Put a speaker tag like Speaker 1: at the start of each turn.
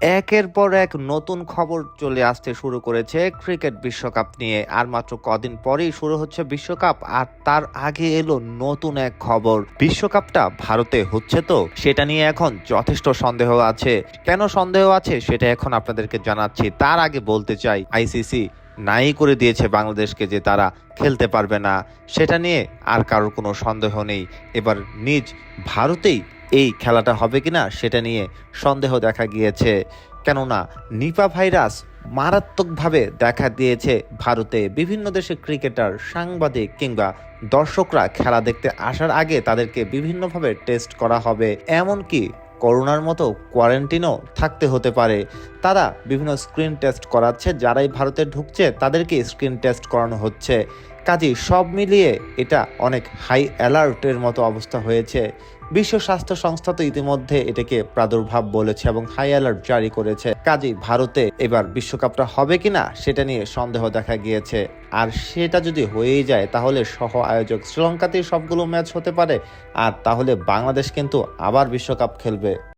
Speaker 1: একের পর এক নতুন খবর চলে আসতে শুরু করেছে ক্রিকেট বিশ্বকাপ নিয়ে। আর মাত্র কদিন পরেই শুরু হচ্ছে বিশ্বকাপ, আর তার আগে এলো নতুন এক খবর। বিশ্বকাপটা ভারতে হচ্ছে তো? সেটা নিয়ে এখন যথেষ্ট সন্দেহ আছে। কেন সন্দেহ আছে সেটা এখন আপনাদেরকে জানাচ্ছি। তার আগে বলতে চাই, আইসিসি নাই করে দিয়েছে বাংলাদেশকে যে তারা খেলতে পারবে না। সেটা নিয়ে আর কারোর কোনো সন্দেহ নেই। এবার নিজ ভারতেই এই খেলাটা হবে কিনা সেটা নিয়ে সন্দেহ দেখা গিয়েছে। কেননা নিপা ভাইরাস মারাত্মকভাবে দেখা দিয়েছে ভারতে বিভিন্ন দেশে ক্রিকেটার, সাংবাদিক কিংবা দর্শকরা খেলা দেখতে আসার আগে তাদেরকে বিভিন্নভাবে টেস্ট করা হবে। এমনকি করোনার মতো কোয়ারেন্টিনও থাকতে হতে পারে। তারা বিভিন্ন স্ক্রিন টেস্ট করাচ্ছে, যারাই ভারতে ঢুকছে তাদেরকে স্ক্রিন টেস্ট করানো হচ্ছে। কাজেই সব মিলিয়ে এটা অনেক হাই অ্যালার্টের মতো অবস্থা হয়েছে। বিশ্ব স্বাস্থ্য সংস্থা তো ইতিমধ্যে এটাকে প্রাদুর্ভাব বলেছে এবং হাই অ্যালার্ট জারি করেছে। কাজেই ভারতে এবার বিশ্বকাপটা হবে কিনা সেটা নিয়ে সন্দেহ দেখা গিয়েছে। আর সেটা যদি হয়েই যায়, তাহলে সহ আয়োজক শ্রীলঙ্কাতেই সবগুলো ম্যাচ হতে পারে। আর তাহলে বাংলাদেশ কিন্তু আবার বিশ্বকাপ খেলবে।